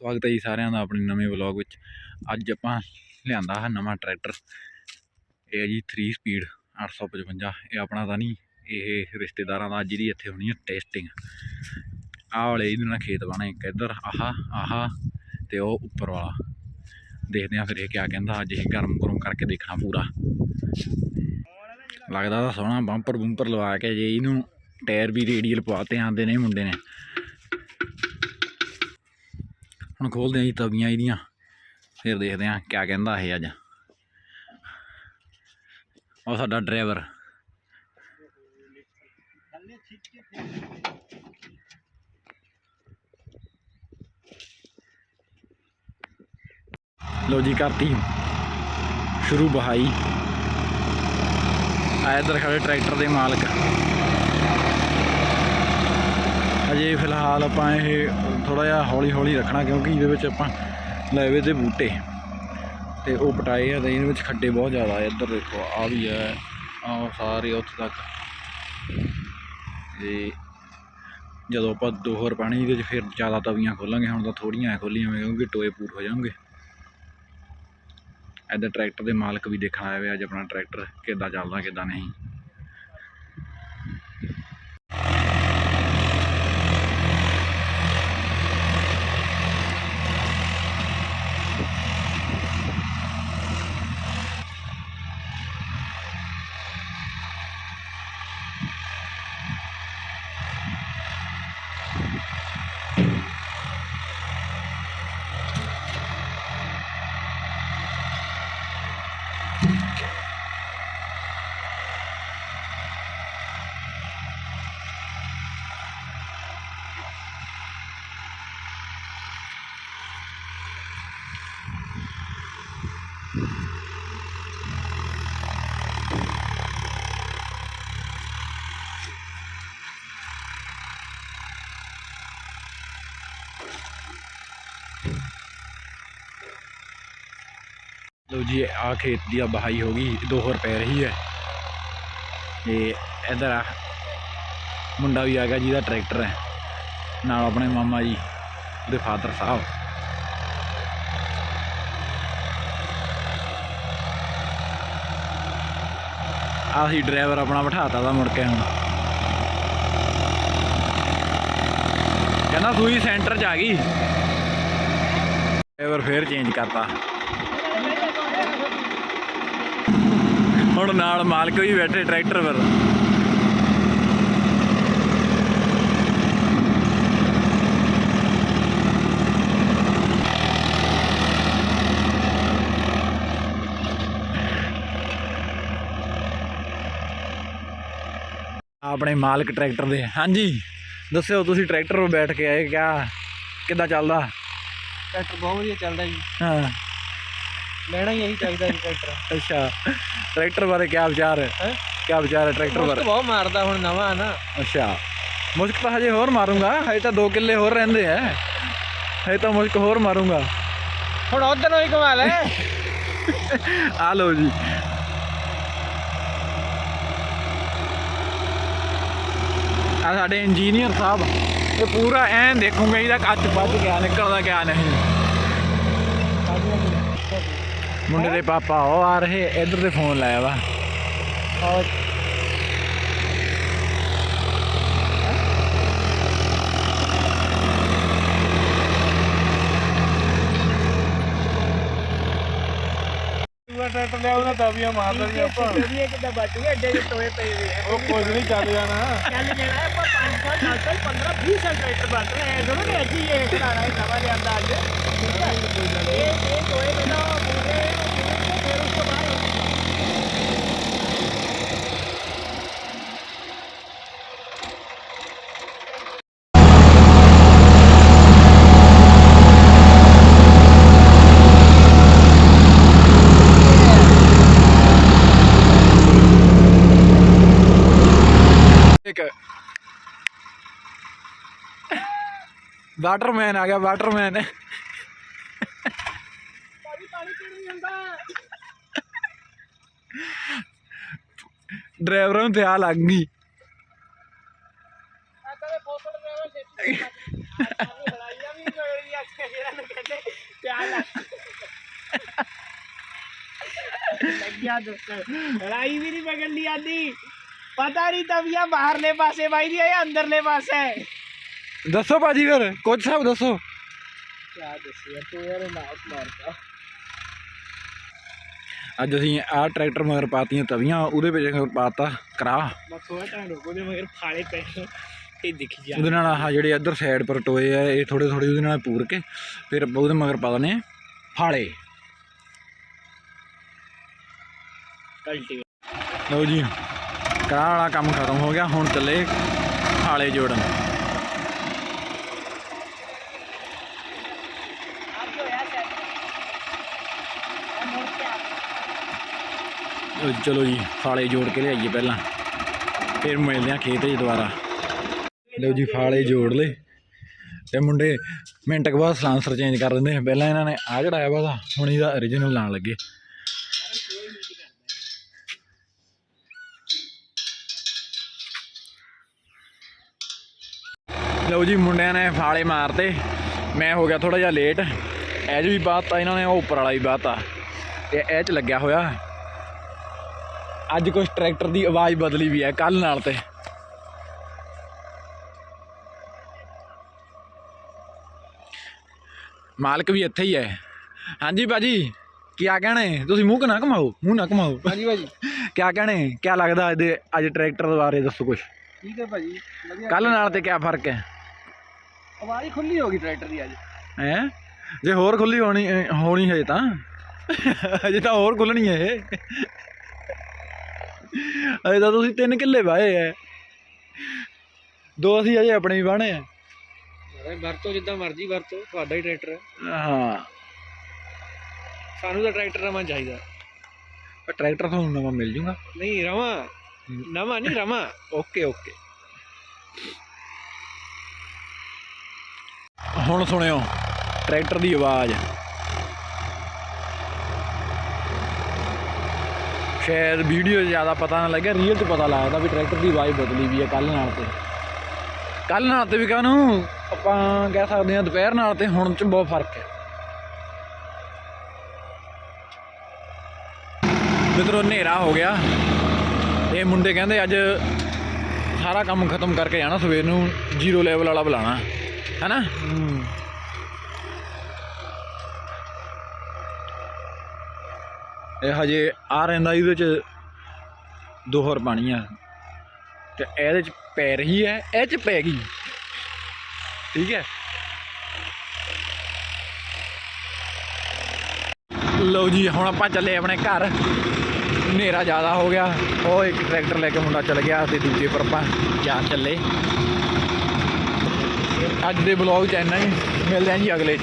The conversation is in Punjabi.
ਸਵਾਗਤ ਹੈ ਜੀ ਸਾਰਿਆਂ ਦਾ ਆਪਣੇ ਨਵੇਂ ਵਲੌਗ ਵਿੱਚ। ਅੱਜ ਆਪਾਂ ਲਿਆਂਦਾ ਹੈ ਨਵਾਂ ਟਰੈਕਟਰ। ਇਹ ਹੈ ਜੀ 3 ਸਪੀਡ 855 ਇਹ ਆਪਣਾ ਤਾਂ ਨਹੀਂ, ਇਹ ਰਿਸ਼ਤੇਦਾਰਾਂ ਦਾ ਅੱਜ ਦੀ ਇੱਥੇ ਹੋਣੀ ਹੈ ਟੈਸਟਿੰਗ ਆਹ ਵਾਲੇ ਇਹਦੇ ਨਾਲ ਖੇਤ ਬਾਣਾ ਇੱਕ ਇੱਧਰ, ਆਹਾ ਆਹਾ ਤੇ ਉਹ ਉੱਪਰ ਵਾਲਾ। ਦੇਖਦੇ ਆ ਫਿਰ ਇਹ ਕਿਆ ਕਹਿੰਦਾ, ਅੱਜ ਇਹ ਗਰਮ ਗਰਮ ਕਰਕੇ ਦੇਖਣਾ ਪੂਰਾ। ਲੱਗਦਾ ਤਾਂ ਸੋਹਣਾ ਬੰਪਰ ਬੰਪਰ ਲਵਾ ਕੇ ਜੇ ਇਹਨੂੰ ਟਾਇਰ ਵੀ ਰੇਡੀਅਲ ਪਵਾਤੇ ਆਂਦੇ ਨੇ ਮੁੰਡੇ ਨੇ। ਹੁਣ ਖੋਲਦੇ ਆਂ ਜੀ ਤਵੀਆਂ ਇਹਦੀਆਂ, ਫਿਰ ਦੇਖਦੇ ਆਂ ਕਿਆ ਕਹਿੰਦਾ ਇਹ ਅੱਜ। ਉਹ ਸਾਡਾ ਡਰਾਈਵਰ। ਲੋ ਜੀ ਕਰਤੀ। ਸ਼ੁਰੂ ਬਹਾਈ। ਆ ਇੱਧਰ ਖੜੇ ਟਰੈਕਟਰ ਦੇ ਮਾਲਕ। ਅਜੇ ਫਿਲਹਾਲ ਆਪਾਂ ਇਹ ਥੋੜਾ ਜਿਹਾ ਹੌਲੀ ਹੌਲੀ ਰੱਖਣਾ, ਕਿਉਂਕਿ ਇਹਦੇ ਵਿੱਚ ਆਪਾਂ ਲੈਵੇ ਦੇ ਬੂਟੇ। ਤੇ ਉਹ ਪਟਾਏ ਆ ਤੇ ਇਹਦੇ ਵਿੱਚ ਖੱਡੇ ਬਹੁਤ ਜ਼ਿਆਦਾ ਆ। ਇੱਧਰ ਦੇਖੋ ਆ ਵੀ ਹੈ ਆ ਸਾਰੇ ਉੱਥੇ ਤੱਕ। ਤੇ ਜਦੋਂ ਆਪਾਂ ਦੋ ਹੋਰ ਪਾਣੀ ਇਹਦੇ 'ਚ ਫਿਰ ਜ਼ਿਆਦਾ ਤਵੀਆਂ ਖੋਲਾਂਗੇ, ਹੁਣ ਤਾਂ ਥੋੜੀਆਂ ਐ ਖੋਲੀਆਂ ਹੋਈਆਂ, ਕਿਉਂਕਿ ਟੋਏ ਪੂਰ ਹੋ ਜਾਣਗੇ। ਇੱਧਰ ਟਰੈਕਟਰ ਦੇ ਮਾਲਕ ਵੀ ਦੇਖਣ ਆਏ ਵੇ ਅੱਜ ਆਪਣਾ ਟਰੈਕਟਰ ਕਿੱਦਾਂ ਚੱਲਦਾ, ਕਿੱਦਾਂ ਨਹੀਂ। ਲੋ ਜੀ ਆ ਖੇਤ ਦੀ ਆ ਬਹਾਈ ਹੋ ਗਈ, ਦੋ ਹੋਰ ਪੈ ਰਹੀ ਹੈ। ਤੇ ਇਧਰ ਆ, ਮੁੰਡਾ ਵੀ ਆ ਗਿਆ ਜਿਹਦਾ ਟਰੈਕਟਰ ਹੈ। ਨਾਲ ਆਪਣੇ ਮਾਮਾ ਜੀ ਦੇ ਫਾਦਰ ਸਾਹਿਬ। ਆਹੀ ਡਰਾਈਵਰ ਆਪਣਾ ਬਿਠਾਤਾ ਦਾ ਮੁੜ ਕੇ ਹੁਣ। ਕਹਿੰਦਾ ਸੂਈ ਸੈਂਟਰ 'ਚ ਆ ਗਈ। ਡਰਾਈਵਰ ਫੇਰ ਚੇਂਜ ਕਰਤਾ ਹੁਣ ਨਾਲ ਮਾਲਕ ਵੀ ਬੈਠੇ ਟਰੈਕਟਰ ਪਰ। ਆਪਣੇ ਮਾਲਕ ਟਰੈਕਟਰ ਦੇ। ਹਾਂਜੀ ਦੱਸਿਓ ਤੁਸੀਂ ਟਰੈਕਟਰ 'ਤੇ ਬੈਠ ਕੇ ਆਏ ਕਿਆ ਕਿੱਦਾਂ ਚੱਲਦਾ? ਟਰੈਕਟਰ ਬਹੁਤ ਵਧੀਆ ਚੱਲਦਾ ਜੀ। ਹਾਂ। ਲੈਣਾ ਹੀ ਇਹੀ ਚਾਹੀਦਾ ਜੀ ਟਰੈਕਟਰ। ਅੱਛਾ ਟਰੈਕਟਰ ਬਾਰੇ ਕਿਆ ਵਿਚਾਰ ਹੈ? ਹੈਂ? ਕਿਆ ਵਿਚਾਰ ਹੈ ਟਰੈਕਟਰ ਮੁਸ਼ਕ ਬਾਰੇ? ਬਹੁਤ ਮਾਰਦਾ ਹੁਣ ਨਵਾਂ ਨਾ। ਅੱਛਾ ਮੁਸ਼ਕ ਤਾਂ ਹਜੇ ਹੋਰ ਮਾਰੂੰਗਾ ਹਜੇ ਤਾਂ 2 ਕਿੱਲੇ ਹੋਰ ਰਹਿੰਦੇ ਐ ਹਜੇ ਤਾਂ ਮੁਸ਼ਕ ਹੋਰ ਮਾਰੂੰਗਾ। ਹੁਣ ਉਧਰ ਹੀ ਘੁਮਾ ਲੈ। ਆ ਲਓ ਜੀ। ਆ ਸਾਡੇ ਇੰਜੀਨੀਅਰ ਸਾਹਿਬ ਇਹ ਪੂਰਾ ਐਨ ਦੇਖੂਗਾ ਇਹਦਾ ਕੱਚ ਪੱਜ ਗਿਆ ਨਿਕਲਦਾ ਕਿਆ ਨਹੀਂ। ਮੁੰਡੇ ਦੇ ਪਾਪਾ ਉਹ ਆ ਰਹੇ ਇੱਧਰ ਤੇ ਫੋਨ ਲਾਇਆ ਵਾ। ਔਰ ਦੂਆ ਟਰੈਕਟਰ ਲਿਆ ਉਹਨਾਂ ਦਬੀਆਂ ਮਾਰਦਾ ਜੀ ਆਪਾਂ। ਇਹ ਕਿੱਦਾਂ ਬਚ ਗਏ ਐਡੇ ਜਿਹੇ ਟੋਏ ਪਏ ਵੇ ਉਹ ਕੁਝ ਨਹੀਂ ਚੱਲ ਜਾਣਾ। ਚੱਲ ਜਿਹੜਾ ਆਪਾਂ 5 ਸਾਲ 10 ਸਾਲ 15 20 ਸਾਲ ਟਰੈਕਟਰ ਬਚ ਰਹੇ ਐ ਦੋਨੋਂ ਨੇ ਅੱਜ ਹੀ ਇਹ ਖੜਾਣਾ ਹੈ ਨਵਾਂ ਲਿਆਂਦਾ ਅੱਜ। ਠੀਕ ਹੈ? ਇਹ ਇਹ ਟੋਏ ਮੇਰਾ ਪੂਰੇ ਫਿਰ ਉਸ ਤੋਂ ਬਾਅਦ ਇੱਕ। ਵਾਟਰਮੈਨ ਆ ਗਿਆ ਵਾਟਰਮੈਨ ਪਾਣੀ ਪਾਣੀ ਪੀਣ ਨਹੀਂ ਹੁੰਦਾ ਡਰਾਈਵਰਾਂ ਨੂੰ ਤੇ ਆ ਲੱਗ ਗਈ। ਲੱਗਿਆ ਦੱਸਣ ਲੜਾਈ ਵੀ ਨਹੀਂ ਪਕੜਨੀ ਆਂਦੀ। ਪਤਾ ਨਹੀਂ ਤਵੀਆਂ ਬਾਹਰਲੇ ਪਾਸੇ ਬਾਈ ਦੀ ਇਹ ਅੰਦਰਲੇ ਪਾਸੇ? ਦੱਸੋ ਭਾਜੀ ਫਿਰ ਕੁਝ ਸਾਹਿਬ ਦੱਸੋ। ਕਿਆ ਦੱਸਿਆ ਤੂੰ ਯਾਰ ਨਾਸ ਮਾਰਦਾ ਅੱਜ ਅਸੀਂ ਆਹ ਟਰੈਕਟਰ ਮਗਰ ਪਾਤੀਆਂ ਤਵੀਆਂ ਉਹਦੇ ਵਿੱਚ ਪਾਤਾ ਕਰਾ ਮੈਂ ਥੋੜਾ ਟਾਈਮ ਰੁਕੋ ਮਗਰ ਫਾਲੇ ਪੈ ਇਹ ਦਿਖ ਜਾ ਉਹਦੇ ਨਾਲ ਆਹ ਜਿਹੜੇ ਇੱਧਰ ਸਾਈਡ ਪਰ ਟੋਏ ਆ ਇਹ ਥੋੜੇ ਥੋੜੇ ਉਹਦੇ ਨਾਲ ਪੂਰ ਕੇ ਫਿਰ ਆਪਾਂ ਉਹਦੇ ਮਗਰ ਪਾ ਦਨੇ ਫਾਲੇ। ਕਲਟੀ ਲਓ ਜੀ। ਕਰਾ ਵਾਲਾ ਕੰਮ ਖਤਮ ਹੋ ਗਿਆ, ਹੁਣ ਚੱਲੇ ਫਾਲੇ ਜੋੜਨ। ਚਲੋ ਜੀ, ਫਾਲੇ ਜੋੜ ਕੇ ਲਿਆਈਏ ਪਹਿਲਾਂ। ਫਿਰ ਮਿਲਦੇ ਆ ਖੇਤ 'ਚ ਦੁਬਾਰਾ। ਲਓ ਜੀ, ਫਾਲੇ ਜੋੜ ਲਏ। ਤੇ ਮੁੰਡੇ ਮਿੰਟ ਕੁ ਬਾਅਦ ਸਲਾਂਸਰ ਚੇਂਜ ਕਰ ਦਿੰਦੇ ਪਹਿਲਾਂ ਇਹਨਾਂ ਨੇ ਆ ਚੜਾਇਆ ਵਾ ਹੁਣ ਇਹਦਾ origignal ਲਾਉਣ ਲੱਗੇ। ਲਓ ਜੀ ਮੁੰਡਿਆਂ ਨੇ ਫਾਲੇ ਮਾਰਤੇ। ਮੈਂ ਹੋ ਗਿਆ ਥੋੜਾ ਜਿਹਾ ਲੇਟ ਐਜ ਵੀ ਬਾਤਾ ਇਹਨਾਂ ਨੇ ਉਹ ਉੱਪਰ ਵਾਲਾ ਵੀ ਬਾਤਾ ਤੇ ਇਹ ਚ ਲੱਗਿਆ ਹੋਇਆ। ਅੱਜ ਕੁਛ ਟਰੈਕਟਰ ਦੀ ਆਵਾਜ਼ ਬਦਲੀ ਵੀ ਹੈ ਕੱਲ ਨਾਲ ਤੇ। ਮਾਲਕ ਵੀ ਇੱਥੇ ਹੀ ਹੈ। ਹਾਂਜੀ ਭਾਜੀ ਕੀ ਕਹਿਣੇ ਤੁਸੀਂ ਮੂੰਹ ਕਿ ਨਾ ਘਮਾਓ? ਮੂੰਹ ਨਾ ਘਮਾਓ। ਹਾਂਜੀ ਭਾਜੀ। ਕੀ ਕਹਿਣੇ ਕੀ ਲੱਗਦਾ ਅੱਜ ਦੇ ਅੱਜ ਟਰੈਕਟਰ ਦੇ ਬਾਰੇ ਦੱਸੋ ਕੁਛ? ਠੀਕ ਹੈ ਭਾਜੀ ਕੱਲ ਨਾਲ ਤੇ ਕੀ ਫ਼ਰਕ ਹੈ? ਆਵਾਜ਼ ਖੁੱਲੀ ਹੋ ਗਈ ਟਰੈਕਟਰ ਦੀ ਅੱਜ। ਹੈ? ਜੇ ਹੋਰ ਖੁੱਲੀ ਹੋਣੀ ਹੋਣੀ ਹੈ ਤਾਂ। ਅਜੇ ਤਾਂ ਹੋਰ ਖੁੱਲਣੀ ਹੈ ਇਹ। ਅਜੇ ਤਾਂ ਤੁਸੀਂ ਤਿੰਨ ਕਿੱਲੇ ਵਾਏ ਐ। ਦੋ ਅਸੀਂ ਅਜੇ ਆਪਣੇ ਵੀ ਵਾਹਣੇ ਆ ਵਰਤੋ ਜਿੱਦਾਂ ਮਰਜ਼ੀ ਵਰਤੋ ਤੁਹਾਡਾ ਹੀ ਟਰੈਕਟਰ ਹੈ ਹਾਂ। ਸਾਨੂੰ ਤਾਂ ਟਰੈਕਟਰ ਨਵਾਂ ਚਾਹੀਦਾ। ਪਰ ਟਰੈਕਟਰ ਤੁਹਾਨੂੰ ਨਵਾਂ ਮਿਲ ਜੂਗਾ। ਨਹੀਂ ਰਵਾਂ। ਨਵਾਂ ਨਹੀਂ ਰਵਾਂ। Okay okay. ਹੁਣ ਸੁਣਿਓ ਟਰੈਕਟਰ ਦੀ ਆਵਾਜ਼। ਸ਼ਾਇਦ ਵੀਡੀਓ 'ਚ ਜ਼ਿਆਦਾ ਪਤਾ ਨਾ ਲੱਗਿਆ ਰੀਅਲ 'ਚ ਪਤਾ ਲੱਗਦਾ ਵੀ ਟਰੈਕਟਰ ਦੀ ਆਵਾਜ਼ ਬਦਲੀ ਵੀ ਹੈ ਕੱਲ ਨਾਲ ਤੇ। ਕੱਲ ਨਾਲ ਤੇ ਵੀ ਕਾਹਨੂੰ? ਆਪਾਂ ਕਹਿ ਸਕਦੇ ਹਾਂ ਦੁਪਹਿਰ ਨਾਲ ਤੇ ਹੁਣ 'ਚ ਬਹੁਤ ਫ਼ਰਕ ਹੈ। ਮਿੱਤਰੋ, ਹਨੇਰਾ ਹੋ ਗਿਆ। ਇਹ ਮੁੰਡੇ ਕਹਿੰਦੇ ਅੱਜ ਸਾਰਾ ਕੰਮ ਖਤਮ ਕਰਕੇ ਜਾਣਾ, ਸਵੇਰ ਨੂੰ ਜ਼ੀਰੋ ਲੈਵਲ ਵਾਲਾ ਬੁਲਾਣਾ ਹੈਨਾ? ਇਹ ਹਜੇ ਆ ਰਹਿੰਦਾ ਇਹਦੇ ਚ ਦੋ ਹੋਰ ਪਾਣੀ ਆ ਤੇ ਇਹਦੇ ਚ ਪੈ ਰਹੀ ਹੈ ਇਹ ਚ ਪੈ ਗਈ। ਠੀਕ ਹੈ? ਲਓ ਜੀ ਹੁਣ ਆਪਾਂ ਚੱਲੇ ਆਪਣੇ ਘਰ। ਹਨੇਰਾ ਜ਼ਿਆਦਾ ਹੋ ਗਿਆ। ਉਹ ਇੱਕ ਟਰੈਕਟਰ ਲੈ ਕੇ ਮੁੰਡਾ ਚੱਲ ਗਿਆ ਤੇ ਦੂਜੇ ਪਰ ਆਪਾਂ ਜਾ ਚੱਲੇ। ਅੱਜ ਦੇ ਬਲੌਗ ਚ ਇੰਨਾ ਹੀ। ਮਿਲਦੇ ਆਂ ਜੀ ਅਗਲੇ ਚ।